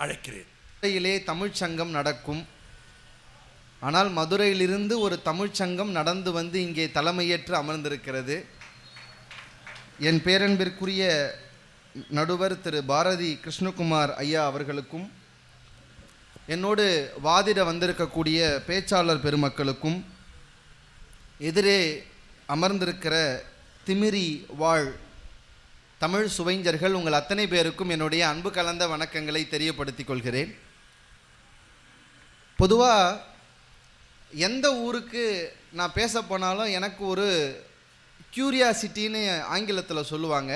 அழைக்கிறேன். மதுரையிலே தமிழ்ச் சங்கம் நடக்கும். ஆனால் மதுரையிலிருந்து ஒரு தமிழ்ச் சங்கம் நடந்து வந்து இங்கே தலைமையேற்று அமர்ந்திருக்கிறது. என் பேரன்பிற்குரிய நடுவர் திரு பாரதி கிருஷ்ணகுமார் ஐயா அவர்களுக்கும் என்னோடு வாதிட வந்திருக்கக்கூடிய பேச்சாளர் பெருமக்களுக்கும் எதிரே அமர்ந்திருக்கிற திமிரி வாழ் தமிழ் சுவைஞர்கள் உங்கள் அத்தனை பேருக்கும் என்னுடைய அன்பு கலந்த வணக்கங்களை தெரியப்படுத்திக் கொள்கிறேன். பொதுவாக எந்த ஊருக்கு நான் பேச போனாலும் எனக்கு ஒரு க்யூரியாசிட்டின்னு ஆங்கிலத்தில் சொல்லுவாங்க.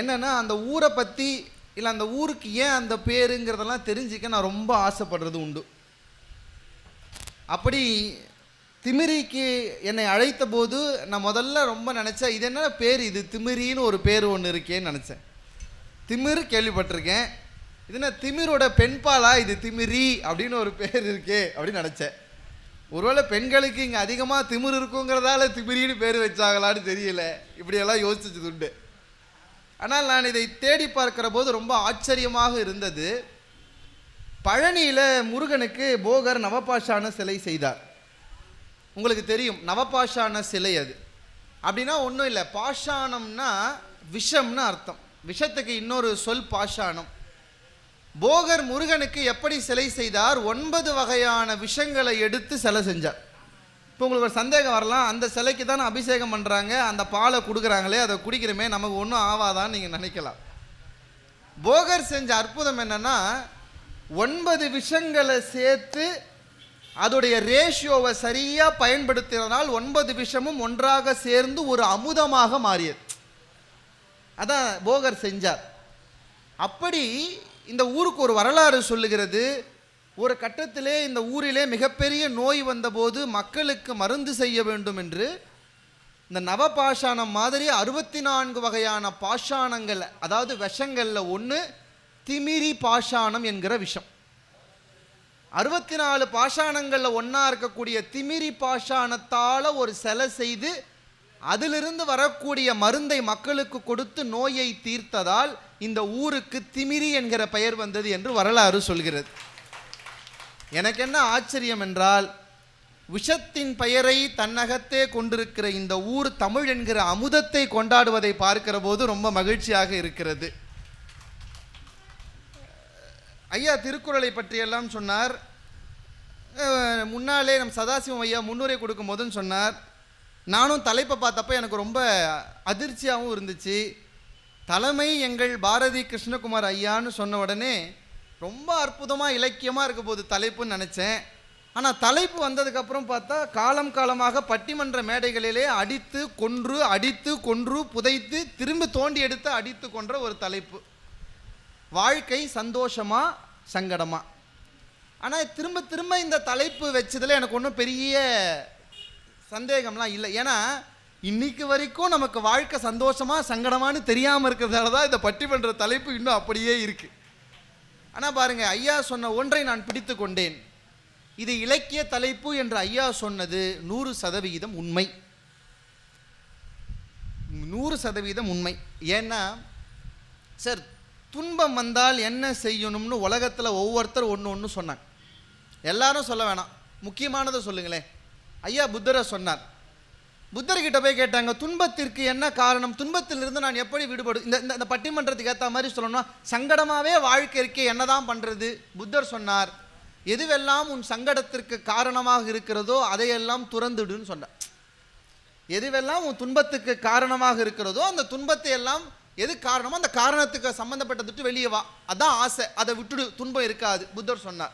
என்னென்னா அந்த ஊரை பற்றி இல்லை அந்த ஊருக்கு ஏன் அந்த பேருங்கிறதெல்லாம் தெரிஞ்சுக்க நான் ரொம்ப ஆசைப்படுறது உண்டு. அப்படி திமிரிக்கு என்னை அழைத்த போது நான் முதல்ல ரொம்ப நினச்சேன் இது என்ன பேர்? இது திமிரின்னு ஒரு பேர் ஒன்று இருக்கேன்னு நினச்சேன். திமிர் கேள்விப்பட்டிருக்கேன். இது என்ன திமிரோட பெண்பாலா? இது திமிரி அப்படின்னு ஒரு பேர் இருக்கே அப்படின்னு நினச்சேன். ஒருவேளை பெண்களுக்கு இங்கே அதிகமாக திமிர் இருக்குங்கிறதால திமிரின்னு பேர் வச்சாங்களான்னு தெரியல. இப்படியெல்லாம் யோசிச்சது உண்டு. ஆனால் நான் இதை தேடி பார்க்கிற போது ரொம்ப ஆச்சரியமாக இருந்தது. பழனியில் முருகனுக்கு போகர் நவபாஷான சிலை செய்தார். உங்களுக்கு தெரியும் நவபாஷான சிலை அது. அப்படின்னா ஒன்றும் இல்லை பாஷாணம்னா விஷம்னு அர்த்தம். விஷத்துக்கு இன்னொரு சொல் பாஷாணம். போகர் முருகனுக்கு எப்படி சிலை செய்தார்? ஒன்பது வகையான விஷங்களை எடுத்து சிலை செஞ்சார். இப்போ உங்களுக்கு ஒரு சந்தேகம் வரலாம் அந்த சிலைக்கு தான் அபிஷேகம் பண்ணுறாங்க அந்த பாலை கொடுக்குறாங்களே அதை குடிக்கிறமே நமக்கு ஒன்றும் ஆவாதான்னு நீங்கள் நினைக்கலாம். போகர் செஞ்ச அற்புதம் என்னன்னா ஒன்பது விஷங்களை சேர்த்து அதோடைய ரேஷியோவை சரியாக பயன்படுத்தினால் ஒன்பது விஷமும் ஒன்றாக சேர்ந்து ஒரு அமுதமாக மாறியது. அதான் போகர் செஞ்சார். அப்படி இந்த ஊருக்கு ஒரு வரலாறு சொல்லுகிறது. ஒரு கட்டத்திலே இந்த ஊரிலே மிகப்பெரிய நோய் வந்தபோது மக்களுக்கு மருந்து செய்ய வேண்டும் என்று இந்த நவபாஷாணம் மாதிரி அறுபத்தி நான்கு வகையான பாஷாணங்கள் அதாவது விஷங்களில் ஒன்று திமிரி பாஷாணம் என்கிற விஷம். அறுபத்தி நாலு பாஷாணங்களில் ஒன்றா இருக்கக்கூடிய திமிரி பாஷாணத்தால் ஒரு சிலை செய்து அதிலிருந்து வரக்கூடிய மருந்தை மக்களுக்கு கொடுத்து நோயை தீர்த்ததால் இந்த ஊருக்கு திமிரி என்கிற பெயர் வந்தது என்று வரலாறு சொல்கிறது. எனக்கு என்ன ஆச்சரியம் என்றால் விஷத்தின் பெயரை தன்னகத்தே கொண்டிருக்கிற இந்த ஊர் தமிழ் என்கிற அமுதத்தை கொண்டாடுவதை பார்க்கிற போது ரொம்ப மகிழ்ச்சியாக இருக்கிறது. ஐயா திருக்குறளை பற்றியெல்லாம் சொன்னார். முன்னாலே நம் சதாசிவம் ஐயா முன்னுரை கொடுக்கும் போதும் சொன்னார். நானும் தலைப்பை பார்த்தப்ப எனக்கு ரொம்ப அதிர்ச்சியாகவும் இருந்துச்சு. தலைமை எங்கள் பாரதி கிருஷ்ணகுமார் ஐயான்னு சொன்ன உடனே ரொம்ப அற்புதமாக இலக்கியமாக இருக்க போது தலைப்புன்னு நினச்சேன். ஆனால் தலைப்பு வந்ததுக்கப்புறம் பார்த்தா காலம் காலமாக பட்டிமன்ற மேடைகளிலே அடித்து கொன்று அடித்து கொன்று புதைத்து திரும்ப தோண்டி எடுத்து அடித்து கொன்ற ஒரு தலைப்பு. வாழ்க்கை சந்தோஷமா சங்கடமா? ஆனால் திரும்ப திரும்ப இந்த தலைப்பு வச்சதில் எனக்கு ஒன்றும் பெரிய சந்தேகம்லாம் இல்லை. ஏன்னா இன்னைக்கு வரைக்கும் நமக்கு வாழ்க்கை சந்தோஷமா சங்கடமான்னு தெரியாமல் இருக்கிறதால தான் இந்த பண்ணுற தலைப்பு இன்னும் அப்படியே இருக்குது ஆனால் பாருங்கள் ஐயா சொன்ன ஒன்றை நான் பிடித்து கொண்டேன். இது இலக்கிய தலைப்பு என்று ஐயா சொன்னது நூறு சதவிகிதம் உண்மை. நூறு சதவீதம் உண்மை. ஏன்னா சார் துன்பம் வந்தால் என்ன செய்யணும்னு உலகத்தில் ஒவ்வொருத்தர் ஒன்று ஒன்று சொன்னாங்க. எல்லாரும் சொல்ல வேணாம். முக்கியமானதை சொல்லுங்களேன். ஐயா புத்தரை சொன்னார். புத்தர்கிட்ட போய் கேட்டாங்க துன்பத்திற்கு என்ன காரணம்? துன்பத்திலிருந்து நான் எப்படி விடுபடு இந்த இந்த- இந்த பட்டிமன்றத்துக்கு ஏற்ற மாதிரி சொல்லணும்னா சங்கடமாகவே வாழ்க்கை இருக்கே என்னதான் பண்ணுறது புத்தர் சொன்னார் எதுவெல்லாம் உன் சங்கடத்திற்கு காரணமாக இருக்கிறதோ அதையெல்லாம் துறந்துடுன்னு சொன்னார். எதுவெல்லாம் உன் துன்பத்துக்கு காரணமாக இருக்கிறதோ அந்த துன்பத்தை எல்லாம் எது காரணமோ அந்த காரணத்துக்கு சம்பந்தப்பட்டதை விட்டு வெளியே வா. அதான் ஆசை. அதை விட்டுடு. துன்பம் இருக்காது. புத்தர் சொன்னார்.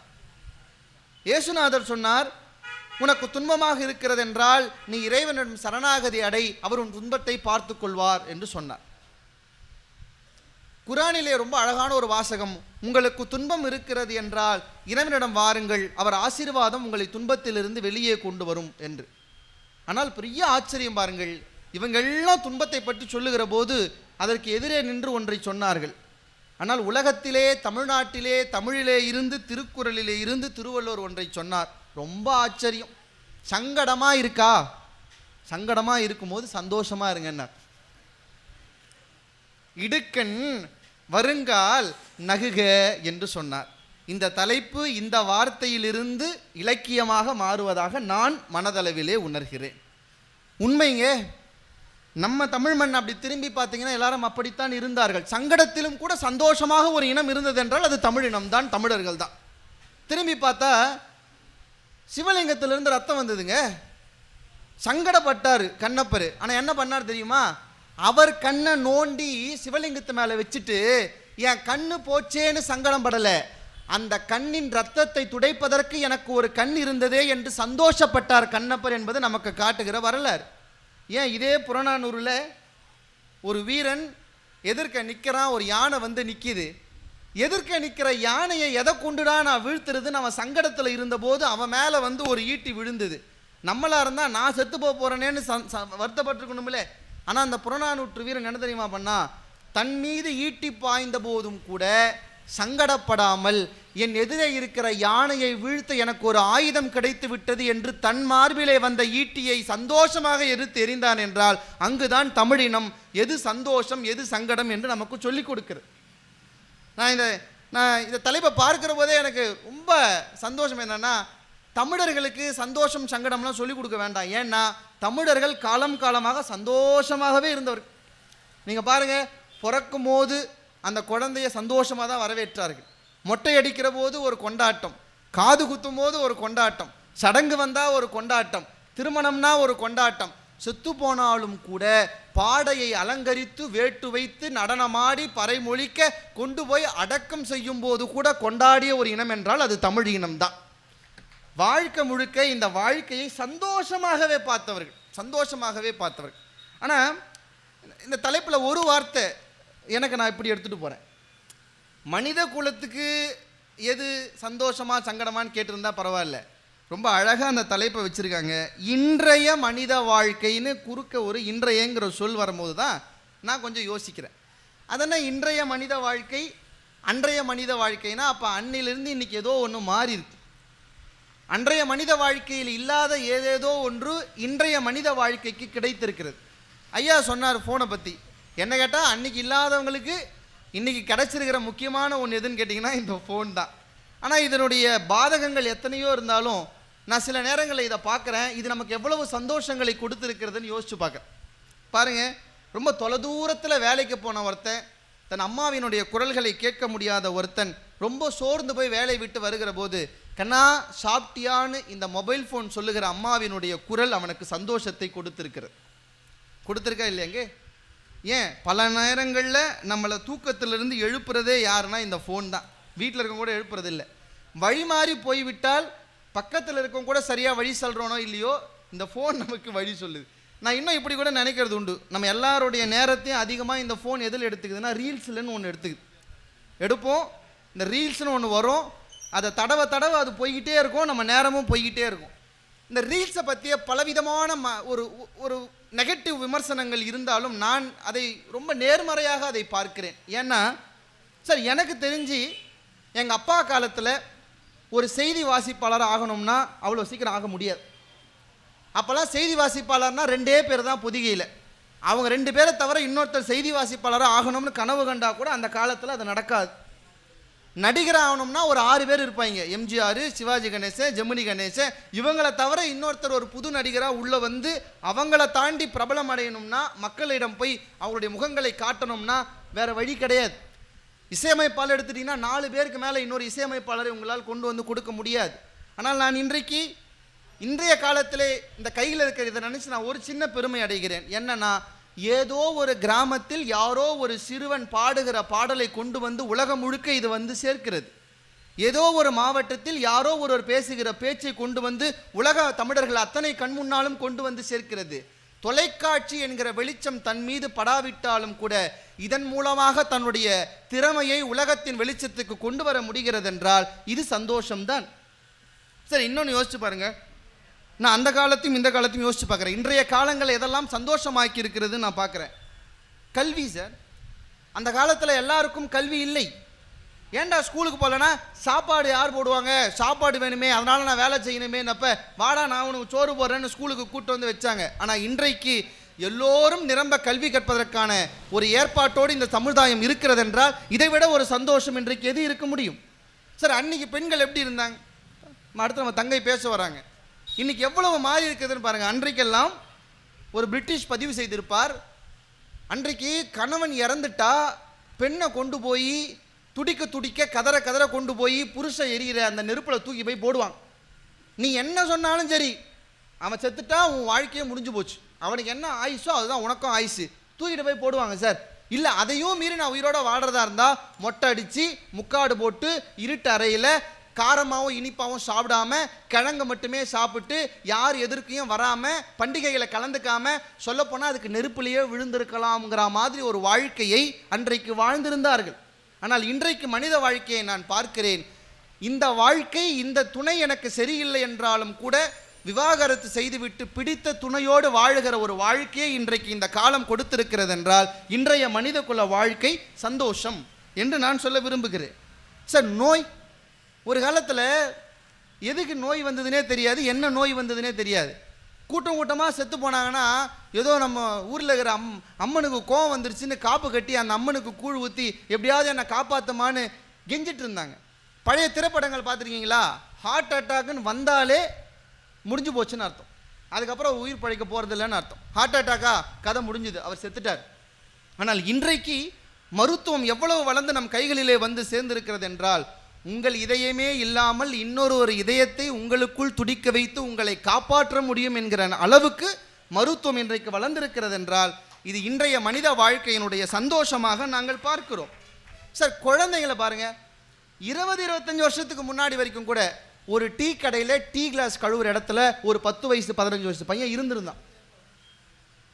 இயேசுநாதர் சொன்னார் உனக்கு துன்பமாக இருக்கிறது என்றால் நீ இறைவனிடம் சரணாகதி அடை. அவர் உன் துன்பத்தை பார்த்து கொள்வார் என்று சொன்னார். குரானிலே ரொம்ப அழகான ஒரு வாசகம். உங்களுக்கு துன்பம் இருக்கிறது என்றால் இறைவனிடம் வாருங்கள். அவர் ஆசீர்வாதம் உங்களை துன்பத்திலிருந்து வெளியே கொண்டு வரும் என்று. ஆனால் பெரிய ஆச்சரியம் பாருங்கள். இவங்கெல்லாம் துன்பத்தை பற்றி சொல்லுகிற போது அதற்கு எதிரே நின்று ஒன்றை சொன்னார்கள். ஆனால் உலகத்திலே தமிழ்நாட்டிலே தமிழிலே இருந்து திருக்குறளிலே இருந்து திருவள்ளுவர் ஒன்றை சொன்னார். ரொம்ப ஆச்சரியம். சங்கடமாக இருக்கா? சங்கடமாக இருக்கும்போது சந்தோஷமாக இருங்கன்னார். இடுக்கண் வருங்கால் நகுக என்று சொன்னார். இந்த தலைப்பு இந்த வார்த்தையிலிருந்து இலக்கியமாக மாறுவதாக நான் மனதளவிலே உணர்கிறேன். உண்மைங்க? நம்ம தமிழ் மண் அப்படி திரும்பி பார்த்தீங்கன்னா எல்லாரும் அப்படித்தான் இருந்தார்கள். சங்கடத்திலும் கூட சந்தோஷமாக ஒரு இனம் இருந்தது என்றால் அது தமிழ் இனம்தான் தமிழர்கள் தான். திரும்பி பார்த்தா சிவலிங்கத்திலிருந்து ரத்தம் வந்ததுங்க. சங்கடப்பட்டார் கண்ணப்பர். ஆனால் என்ன பண்ணார் தெரியுமா? அவர் கண்ணை நோண்டி சிவலிங்கத்து மேலே வச்சுட்டு என் கண்ணு போச்சேன்னு சங்கடம் படலை. அந்த கண்ணின் ரத்தத்தை துடைப்பதற்கு எனக்கு ஒரு கண் இருந்ததே என்று சந்தோஷப்பட்டார் கண்ணப்பர் என்பது நமக்கு காட்டுகிற வரலாறு. ஏன் இதே புறநானூரில் ஒரு வீரன் எதிர்க்க நிற்கிறான் ஒரு யானை வந்து நிற்கிது எதிர்க்க நிற்கிற யானையை எதை கொண்டுடா நான் வீழ்த்துறதுன்னு அவன் சங்கடத்தில் இருந்தபோது அவன் மேலே வந்து ஒரு ஈட்டி விழுந்தது. நம்மளா இருந்தால் நான் செத்து போக போகிறேனேன்னு சந் ச- வருத்தப்பட்டிருக்கணும்ல ஆனால் அந்த புறநானூற்று வீரன் என்ன தெரியுமா பண்ணா தன் மீது ஈட்டி பாய்ந்த போதும் கூட சங்கடப்படாமல் என் எதிரே இருக்கிற யானையை வீழ்த்த எனக்கு ஒரு ஆயுதம் கிடைத்து விட்டது என்று தன் மார்பிலே வந்த ஈட்டியை சந்தோஷமாக எதிர்த்து எறிந்தான் என்றால் அங்குதான் தமிழினம் எது சந்தோஷம் எது சங்கடம் என்று நமக்கு சொல்லிக் கொடுக்கிறது. நான் இந்த நான் இந்த தலைப்பை பார்க்குற போதே எனக்கு ரொம்ப சந்தோஷம் என்னென்னா தமிழர்களுக்கு சந்தோஷம் சங்கடம்லாம் சொல்லிக் கொடுக்க வேண்டாம். ஏன்னா தமிழர்கள் காலம் காலமாக சந்தோஷமாகவே இருந்தவர் நீங்கள் பாருங்க பிறக்கும் போது அந்த குழந்தைய சந்தோஷமாக தான் வரவேற்றார்கள். மொட்டை அடிக்கிற போது ஒரு கொண்டாட்டம் காது குத்தும் போது ஒரு கொண்டாட்டம் சடங்கு வந்தால் ஒரு கொண்டாட்டம் திருமணம்னா ஒரு கொண்டாட்டம். செத்து போனாலும் கூட பாடையை அலங்கரித்து வேட்டு வைத்து நடனமாடி பறைமொழிக்க கொண்டு போய் அடக்கம் செய்யும் போது கூட கொண்டாடிய ஒரு இனம் என்றால் அது தமிழ் இனம்தான். வாழ்க்கை முழுக்க இந்த வாழ்க்கையை சந்தோஷமாகவே பார்த்தவர்கள் சந்தோஷமாகவே பார்த்தவர்கள். ஆனால் இந்த தலைப்பில் ஒரு வார்த்தை எனக்கு நான் இப்படி எடுத்துகிட்டு போகிறேன் மனித குலத்துக்கு எது சந்தோஷமா சங்கடமான்னு கேட்டிருந்தா பரவாயில்ல. ரொம்ப அழகாக அந்த தலைப்பை வச்சுருக்காங்க. இன்றைய மனித வாழ்க்கைன்னு குறுக்க ஒரு இன்றையங்கிற சொல் வரும்போது தான் நான் கொஞ்சம் யோசிக்கிறேன். அதென்ன இன்றைய மனித வாழ்க்கை அன்றைய மனித வாழ்க்கைனா அப்போ அன்னிலிருந்து இன்னைக்கு ஏதோ ஒன்று மாறி இருக்கு. அன்றைய மனித வாழ்க்கையில் இல்லாத ஏதேதோ ஒன்று இன்றைய மனித வாழ்க்கைக்கு கிடைத்திருக்கிறது. ஐயா சொன்னார் ஃபோனை பற்றி என்ன கேட்டால் அன்றைக்கி இல்லாதவங்களுக்கு இன்றைக்கி கிடச்சிருக்கிற முக்கியமான ஒன்று எதுன்னு கேட்டிங்கன்னா இந்த ஃபோன் தான். ஆனால் இதனுடைய பாதகங்கள் எத்தனையோ இருந்தாலும் நான் சில நேரங்களில் இதை பார்க்குறேன். இது நமக்கு எவ்வளவு சந்தோஷங்களை கொடுத்துருக்கிறதுன்னு யோசிச்சு பார்க்குறேன். பாருங்க ரொம்ப தொலைதூரத்தில் வேலைக்கு போன ஒருத்தன் தன் அம்மாவினுடைய குரல்களை கேட்க முடியாத ஒருத்தன் ரொம்ப சோர்ந்து போய் வேலையை விட்டு வருகிற போது கண்ணா சாப்பிட்டியான்னு இந்த மொபைல் ஃபோன் சொல்லுகிற அம்மாவினுடைய குரல் அவனுக்கு சந்தோஷத்தை கொடுத்திருக்கிறது. கொடுத்துருக்கா இல்லையாங்க ஏன்? பல நேரங்களில் நம்மளை தூக்கத்திலிருந்து எழுப்புறதே யாருன்னா இந்த ஃபோன் தான். வீட்டில் இருக்கவங்க கூட எழுப்புறது இல்லை வழி மாறி போய்விட்டால் பக்கத்தில் இருக்கவங்க கூட சரியாக வழி சொல்கிறோனோ இல்லையோ இந்த ஃபோன் நமக்கு வழி சொல்லுது. நான் இன்னும் இப்படி கூட நினைக்கிறது உண்டு. நம்ம எல்லாருடைய நேரத்தையும் அதிகமாக இந்த ஃபோன் எதில் எடுத்துக்குதுன்னா ரீல்ஸ்லன்னு ஒன்று எடுத்துக்குது. எடுப்போம். இந்த ரீல்ஸ்னு ஒன்று வரும். அதை தடவை தடவை அது போய்கிட்டே இருக்கும். நம்ம நேரமும் போய்கிட்டே இருக்கும். இந்த ரீல்ஸை பற்றிய பலவிதமான ம ஒரு ஒரு நெகட்டிவ் விமர்சனங்கள் இருந்தாலும் நான் அதை ரொம்ப நேர்மறையாக அதை பார்க்கிறேன். ஏன்னா சார் எனக்கு தெரிஞ்சு எங்கள் அப்பா காலத்தில் ஒரு செய்தி வாசிப்பாளர் ஆகணும்னா அவ்வளோ சீக்கிரம் ஆக முடியாது. அப்போல்லாம் செய்தி வாசிப்பாளர்னால் ரெண்டே பேர் தான் பொதிகையில். அவங்க ரெண்டு பேரை தவிர இன்னொருத்தர் செய்தி வாசிப்பாளராக ஆகணும்னு கனவு கண்டா கூட அந்த காலத்தில் அது நடக்காது. நடிகர் ஆகணும்னா ஒரு ஆறு பேர் இருப்பாங்க. எம்ஜிஆர் சிவாஜி கணேசன் ஜெமினி கணேசன். இவங்களை தவிர இன்னொருத்தர் ஒரு புது நடிகராக உள்ளே வந்து அவங்கள தாண்டி பிரபலம் அடையணும்னா மக்களிடம் போய் அவருடைய முகங்களை காட்டணும்னா வேற வழி கிடையாது. இசையமைப்பாளர் எடுத்துட்டிங்கன்னா நாலு பேருக்கு மேலே இன்னொரு இசையமைப்பாளரை உங்களால் கொண்டு வந்து கொடுக்க முடியாது. ஆனால் நான் இன்றைக்கு இன்றைய காலத்திலே இந்த கையில் இருக்கிற இதை நினச்சி நான் ஒரு சின்ன பெருமை அடைகிறேன். என்னன்னா ஏதோ ஒரு கிராமத்தில் யாரோ ஒரு சிறுவன் பாடுகிற பாடலை கொண்டு வந்து உலகம் முழுக்க இது வந்து சேர்க்கிறது. ஏதோ ஒரு மாவட்டத்தில் யாரோ ஒருவர் பேசுகிற பேச்சை கொண்டு வந்து உலக தமிழர்கள் அத்தனை கண் முன்னாலும் கொண்டு வந்து சேர்க்கிறது. தொலைக்காட்சி என்கிற வெளிச்சம் தன் மீது படாவிட்டாலும் கூட இதன் மூலமாக தன்னுடைய திறமையை உலகத்தின் வெளிச்சத்துக்கு கொண்டு வர முடிகிறது என்றால் இது சந்தோஷம்தான். சரி இன்னொன்று யோசிச்சு பாருங்கள் நான் அந்த காலத்தையும் இந்த காலத்தையும் யோசித்து பார்க்குறேன். இன்றைய காலங்கள் எதெல்லாம் சந்தோஷமாக்கி இருக்கிறதுன்னு நான் பார்க்குறேன். கல்வி சார் அந்த காலத்தில் எல்லாருக்கும் கல்வி இல்லை. ஏன்டா ஸ்கூலுக்கு போகலன்னா சாப்பாடு யார் போடுவாங்க? சாப்பாடு வேணுமே அதனால் நான் வேலை செய்யணுமேனப்ப வாடா நான் உனக்கு சோறு போடுறேன்னு ஸ்கூலுக்கு கூட்டு வந்து வச்சாங்க. ஆனால் இன்றைக்கு எல்லோரும் நிரம்ப கல்வி கற்பதற்கான ஒரு ஏற்பாட்டோடு இந்த சமுதாயம் இருக்கிறது என்றால் இதைவிட ஒரு சந்தோஷம் இன்றைக்கு எது இருக்க முடியும்? சார் அன்னைக்கு பெண்கள் எப்படி இருந்தாங்க? அடுத்து நம்ம தங்கை பேச வராங்க. இன்னைக்கு எவ்வளவு மாறி இருக்குதுன்னு பாருங்க. அன்றைக்கெல்லாம் ஒரு பிரிட்டிஷ் பதிவு செய்திருப்பார். அன்றைக்கு கணவன் இறந்துட்டா பெண்ணை கொண்டு போய் துடிக்க துடிக்க கதற கதற கொண்டு போய் புருஷன் எரியிற அந்த நெருப்பில் தூக்கி போய் போடுவாங்க நீ என்ன சொன்னாலும் சரி அவன் செத்துட்டா உன் வாழ்க்கையே முடிஞ்சு போச்சு. அவனுக்கு என்ன ஆயுசோ அதுதான் உனக்கும் ஆயுசு. தூக்கிட்டு போய் போடுவாங்க சார். இல்லை அதையும் மீறி நான் உயிரோட வாடுறதா இருந்தால் மொட்டை அடித்து முக்காடு போட்டு இருட்டு அறையில் காரமாகவும் இனிப்பாகவும் சாப்பிடாம கிழங்கு மட்டுமே சாப்பிட்டு யார் எதிர்க்கையும் வராமல் பண்டிகைகளை கலந்துக்காம சொல்லப்போனால் அதுக்கு நெருப்புலேயே விழுந்திருக்கலாம்ங்கிற மாதிரி ஒரு வாழ்க்கையை அன்றைக்கு வாழ்ந்திருந்தார்கள். ஆனால் இன்றைக்கு மனித வாழ்க்கையை நான் பார்க்கிறேன். இந்த வாழ்க்கை இந்த துணை எனக்கு சரியில்லை என்றாலும் கூட விவாகரத்து செய்துவிட்டு பிடித்த துணையோடு வாழுகிற ஒரு வாழ்க்கையை இன்றைக்கு இந்த காலம் கொடுத்திருக்கிறது என்றால் இன்றைய மனித குல வாழ்க்கை சந்தோஷம் என்று நான் சொல்ல விரும்புகிறேன். சார் நோய் ஒரு காலத்தில் எதுக்கு நோய் வந்ததுனே தெரியாது என்ன நோய் வந்ததுனே தெரியாது. கூட்டம் கூட்டமாக செத்து போனாங்கன்னா ஏதோ நம்ம ஊரில் இருக்கிற அம் அம்மனுக்கு கோவம் வந்துருச்சுன்னு காப்பு கட்டி அந்த அம்மனுக்கு கூழ் ஊற்றி எப்படியாவது என்னை காப்பாற்றுமான்னு கெஞ்சிட்டு இருந்தாங்க. பழைய திரைப்படங்கள் பார்த்துருக்கீங்களா? ஹார்ட் அட்டாக்குன்னு வந்தாலே முடிஞ்சு போச்சுன்னு அர்த்தம். அதுக்கப்புறம் உயிர் பழைக்க போகிறதில்லன்னு அர்த்தம். ஹார்ட் அட்டாக்கா கதை முடிஞ்சுது. அவர் செத்துட்டார். ஆனால் இன்றைக்கு மருத்துவம் எவ்வளவு வளர்ந்து நம் கைகளிலே வந்து சேர்ந்திருக்கிறது என்றால் உங்கள் இதயமே இல்லாமல் இன்னொரு ஒரு இதயத்தை உங்களுக்குள் துடிக்க வைத்து உங்களை காப்பாற்ற முடியும் என்கிற அளவுக்கு மருத்துவம் இன்றைக்கு வளர்ந்திருக்கிறது என்றால் இது இன்றைய மனித வாழ்க்கையினுடைய சந்தோஷமாக நாங்கள் பார்க்கிறோம். சார் குழந்தைகளை பாருங்கள் இருபது இருபத்தஞ்சி வருஷத்துக்கு முன்னாடி வரைக்கும் கூட ஒரு டீ கடையில் டீ கிளாஸ் கழுவுற இடத்துல ஒரு பத்து வயசு பதினஞ்சு வயசு பையன் இருந்திருந்தான்.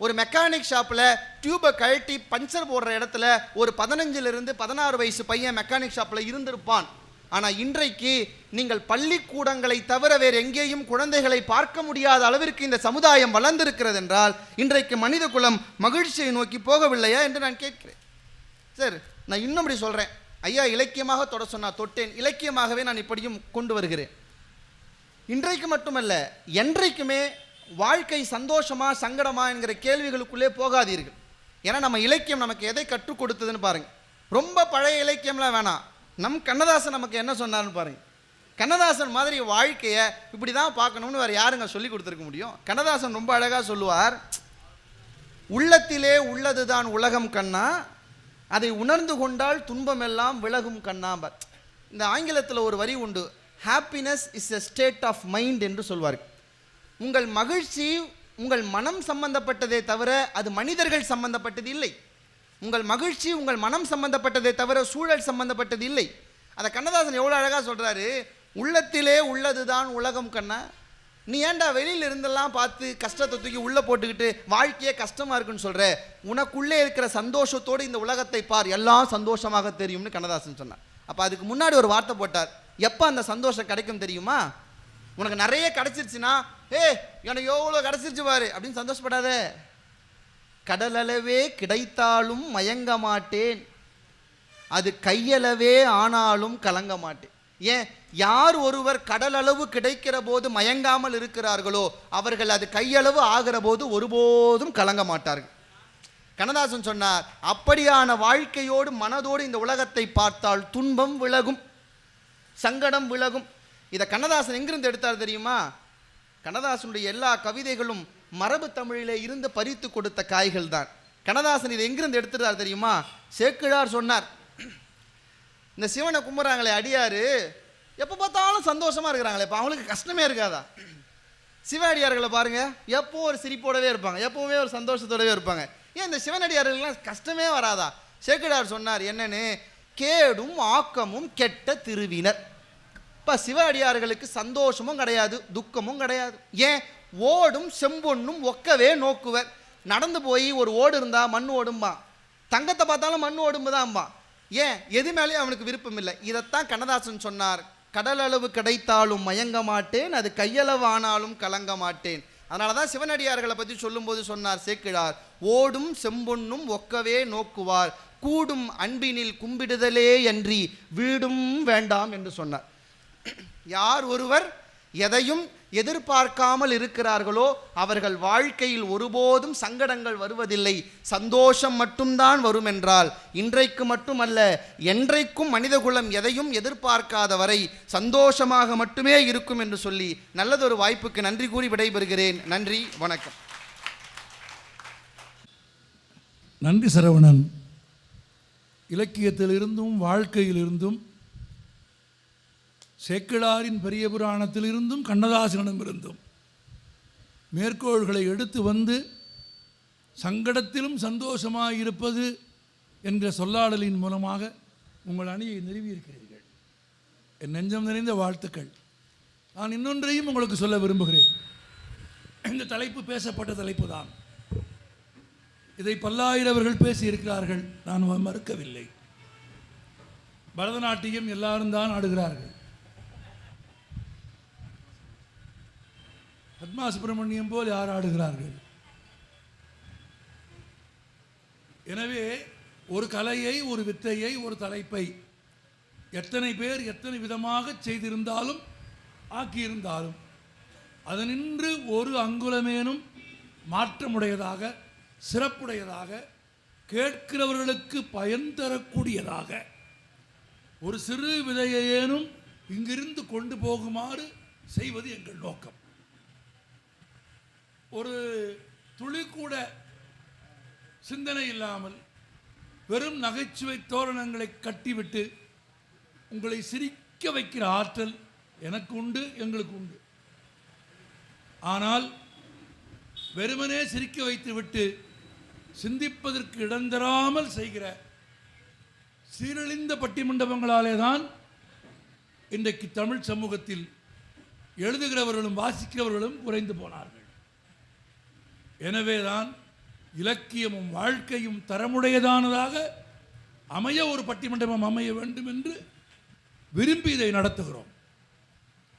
ஒரு மெக்கானிக் ஷாப்பில் டியூபை கழட்டி பஞ்சர் போடுற இடத்துல ஒரு பதினஞ்சிலிருந்து பதினாறு வயசு பையன் மெக்கானிக் ஷாப்பில் இருந்திருப்பான். ஆனால் இன்றைக்கு நீங்கள் பள்ளிக்கூடங்களை தவிர வேறு எங்கேயும் குழந்தைகளை பார்க்க முடியாத அளவிற்கு இந்த சமுதாயம் வளர்ந்திருக்கிறது என்றால் இன்றைக்கு மனித குலம் மகிழ்ச்சியை நோக்கி போகவில்லையா என்று நான் கேட்கிறேன். சார் நான் இன்னும் இப்படி சொல்கிறேன் ஐயா இலக்கியமாக தொட சொன்னால் தொட்டேன். இலக்கியமாகவே நான் இப்படியும் கொண்டு வருகிறேன். இன்றைக்கு மட்டுமல்ல என்றைக்குமே வாழ்க்கை சந்தோஷமா சங்கடமா என்கிற கேள்விகளுக்குள்ளே போகாதீர்கள். ஏன்னா நம்ம இலக்கியம் நமக்கு எதை கற்றுக் கொடுத்ததுன்னு பாருங்க. ரொம்ப பழைய இலக்கியம்லாம் வேணாம். நம் கண்ணதாசன் நமக்கு என்ன சொன்னார்னு பாருங்க. கண்ணதாசன் மாதிரி வாழ்க்கையை இப்படி தான் பார்க்கணும்னு வேறு யாருங்க சொல்லி கொடுத்துருக்க முடியும்? கண்ணதாசன் ரொம்ப அழகாக சொல்லுவார் உள்ளத்திலே உள்ளது தான் உலகம் கண்ணா அதை உணர்ந்து கொண்டால் துன்பமெல்லாம் விலகும் கண்ணாம்பர் இந்த ஆங்கிலத்தில் ஒரு வரி உண்டு happiness is a state of mind என்று சொல்வார். உங்கள் மகிழ்ச்சி உங்கள் மனம் சம்பந்தப்பட்டதே தவிர அது மனிதர்கள் சம்பந்தப்பட்டது இல்லை. உங்கள் மகிழ்ச்சி உங்கள் மனம் சம்பந்தப்பட்டதே தவிர சூழல் சம்பந்தப்பட்டது இல்லை. அதை கண்ணதாசன் எவ்வளோ அழகாக சொல்கிறாரு உள்ளத்திலே உள்ளது தான் உலகம் கண்ணா. நீ ஏன்டா வெளியில் இருந்தெல்லாம் பார்த்து கஷ்டத்தை தூக்கி உள்ளே போட்டுக்கிட்டு வாழ்க்கையே கஷ்டமாக இருக்குன்னு சொல்கிற உனக்குள்ளே இருக்கிற சந்தோஷத்தோடு இந்த உலகத்தை பார் எல்லாம் சந்தோஷமாக தெரியும்னு கண்ணதாசன் சொன்னார். அப்போ அதுக்கு முன்னாடி ஒரு வார்த்தை போட்டார் எப்போ அந்த சந்தோஷம் கிடைக்கும் தெரியுமா? உனக்கு நிறைய கிடச்சிருச்சுன்னா ஏ எனக்கு எவ்வளோ கிடச்சிருச்சு பாரு அப்படின்னு சந்தோஷப்படாத. கடலளவே கிடைத்தாலும் மயங்க மாட்டேன் அது கையளவே ஆனாலும் கலங்க மாட்டேன் ஏன்? யார் ஒருவர் கடலளவு கிடைக்கிற போது மயங்காமல் இருக்கிறார்களோ அவர்கள் அது கையளவு ஆகிற போது ஒருபோதும் கலங்க மாட்டார்கள் கண்ணதாசன் சொன்னார் அப்படியான வாழ்க்கையோடு மனதோடு இந்த உலகத்தை பார்த்தால் துன்பம் விலகும் சங்கடம் விலகும். இதை கண்ணதாசன் எங்கிருந்து எடுத்தார் தெரியுமா? கண்ணதாசனுடைய எல்லா கவிதைகளும் மரபு தமிழிலே இருந்து பறித்து கொடுத்த காய்கள் தான் கண்ணதாசன் இதை எங்கிருந்து எடுத்துட்டார் தெரியுமா? சேக்கிழார் சொன்னார். இந்த சிவனை கும்பிட்றாங்களே அடியாரு. எப்போ பார்த்தாலும் சந்தோஷமாக இருக்கிறாங்களே இப்போ அவங்களுக்கு கஷ்டமே இருக்காதா? சிவ அடியார்களை எப்போ ஒரு சிரிப்போடவே இருப்பாங்க எப்போவுமே ஒரு சந்தோஷத்தோடவே இருப்பாங்க. ஏன் இந்த சிவனடியார்களுக்கெல்லாம் கஷ்டமே வராதா? சேக்கிழார் சொன்னார் என்னன்னு? கேடும் ஆக்கமும் கெட்ட திருவினர். இப்போ சிவ அடியார்களுக்கு சந்தோஷமும் கிடையாது துக்கமும் கிடையாது. ஏன்? ஓடும் செம்பொன்னும் ஒக்கவே நோக்குவர். நடந்து போய் ஒரு ஓடு இருந்தால் மண் ஓடும்பா தங்கத்தை பார்த்தாலும் மண் ஓடும்புதான்பா ஏன்? எது மேலேயும் அவனுக்கு விருப்பம் இல்லை. இதைத்தான் கண்ணதாசன் சொன்னார். கடலளவு கிடைத்தாலும் மயங்க மாட்டேன் அது கையளவு ஆனாலும் கலங்க மாட்டேன். அதனால தான் சிவனடியார்களை பற்றி சொல்லும்போது சொன்னார் சேக்கிழார். ஓடும் செம்பொன்னும் ஒக்கவே நோக்குவார். கூடும் அன்பினில் கும்பிடுதலே அன்றி வீடும் வேண்டாம் என்று சொன்னார். யார் ஒருவர் எதையும் எதிர்பார்க்காமல் இருக்கிறார்களோ அவர்கள் வாழ்க்கையில் ஒருபோதும் சங்கடங்கள் வருவதில்லை. சந்தோஷம் மட்டும்தான் வரும் என்றால் இன்றைக்கு மட்டுமல்ல என்றைக்கும் மனிதகுலம் எதையும் எதிர்பார்க்காத வரை சந்தோஷமாக மட்டுமே இருக்கும் என்று சொல்லி நல்லதொரு வாய்ப்புக்கு நன்றி கூறி விடைபெறுகிறேன். நன்றி வணக்கம். நன்றி சரவணன். இலக்கியத்திலிருந்தும் வாழ்க்கையிலிருந்தும் சேக்கிழாரின் பெரிய புராணத்திலிருந்தும் கண்ணதாசனிடமிருந்தும் மேற்கோள்களை எடுத்து வந்து சங்கடத்திலும் சந்தோஷமாக இருப்பது என்ற சொல்லாடலின் மூலமாக உங்கள் அணியை நிறுவியிருக்கிறீர்கள். என் நெஞ்சம் நிறைந்த வாழ்த்துக்கள். நான் இன்னொன்றையும் உங்களுக்கு சொல்ல விரும்புகிறேன். இந்த தலைப்பு பேசப்பட்ட தலைப்பு தான். இதை பல்லாயிரவர்கள் பேசியிருக்கிறார்கள். நான் மறுக்கவில்லை. பரதநாட்டியம் எல்லாரும் தான் ஆடுகிறார்கள். பத்மா சுப்பிரமணியம் போல் யார் ஆடுகிறார்கள் எனவே ஒரு கலையை ஒரு வித்தையை ஒரு தலைப்பை எத்தனை பேர் எத்தனை விதமாக செய்திருந்தாலும் ஆக்கியிருந்தாலும் அதனின்று ஒரு அங்குலமேனும் மாற்றமுடையதாக சிறப்புடையதாக கேட்கிறவர்களுக்கு பயன் தரக்கூடியதாக ஒரு சிறு விதையேனும் இங்கிருந்து கொண்டு போகுமாறு செய்வது எங்கள் நோக்கம். ஒரு துளி கூட சிந்தனை இல்லாமல் வெறும் நகைச்சுவை தோரணங்களை கட்டிவிட்டு உங்களை சிரிக்க வைக்கிற ஆற்றல் எனக்கு உண்டு எங்களுக்கு உண்டு. ஆனால் வெறுமனே சிரிக்க வைத்துவிட்டு சிந்திப்பதற்கு இடந்தராமல் செய்கிற சீரழிந்த பட்டிமண்டபங்களாலே தான் இன்றைக்கு தமிழ் சமூகத்தில் எழுதுகிறவர்களும் வாசிக்கிறவர்களும் குறைந்து போனார்கள். எனவேதான் இலக்கியமும் வாழ்க்கையும் தரமுடையதானதாக அமைய ஒரு பட்டிமண்டபம் அமைய வேண்டும் என்று விரும்பி இதை நடத்துகிறோம்.